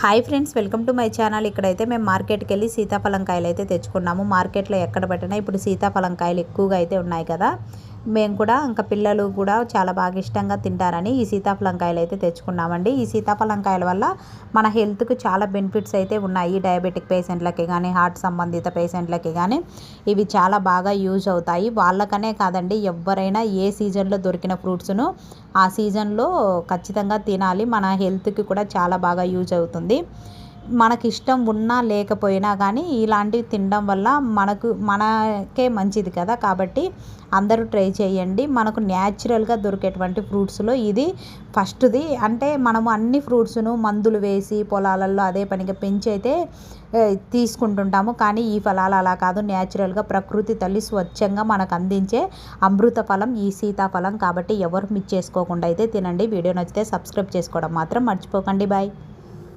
Hi friends welcome to my channel. ఇక్కడైతే మేము మార్కెట్కి వెళ్ళి సీతాఫలం కాయలు అయితే తెచ్చుకున్నాము. మార్కెట్లో ఎక్కడ పెట్టినా ఇప్పుడు సీతాఫలం కాయలు ఎక్కువగా అయితే ఉన్నాయి కదా. మేము కూడా ఇంకా పిల్లలు కూడా చాలా బాగా ఇష్టంగా తింటారని ఈ సీతాఫలం కాయలు అయితే తెచ్చుకున్నామండి. ఈ సీతాఫలంకాయల వల్ల మన హెల్త్కి చాలా బెనిఫిట్స్ అయితే ఉన్నాయి. డయాబెటిక్ పేషెంట్లకి కానీ హార్ట్ సంబంధిత పేషెంట్లకి కానీ ఇవి చాలా బాగా యూజ్ అవుతాయి. వాళ్ళకనే కాదండి ఎవరైనా ఏ సీజన్లో దొరికిన ఫ్రూట్స్ను ఆ సీజన్లో ఖచ్చితంగా తినాలి. మన హెల్త్కి కూడా చాలా బాగా యూజ్ అవుతుంది. మనకి ఇష్టం ఉన్నా లేకపోయినా కానీ ఇలాంటివి తినడం వల్ల మనకు మనకే మంచిది కదా. కాబట్టి అందరూ ట్రై చేయండి. మనకు న్యాచురల్గా దొరికేటువంటి ఫ్రూట్స్లో ఇది ఫస్ట్ది అంటే మనము అన్ని ఫ్రూట్స్ను మందులు వేసి పొలాలలో అదే పనిగా పెంచి అయితే తీసుకుంటుంటాము. కానీ ఈ ఫలాలు అలా కాదు. న్యాచురల్గా ప్రకృతి తల్లి స్వచ్ఛంగా మనకు అందించే అమృత ఫలం ఈ సీతాఫలం. కాబట్టి ఎవరు మిస్ చేసుకోకుండా అయితే తినండి. వీడియో నచ్చితే సబ్స్క్రైబ్ చేసుకోవడం మాత్రం మర్చిపోకండి. బాయ్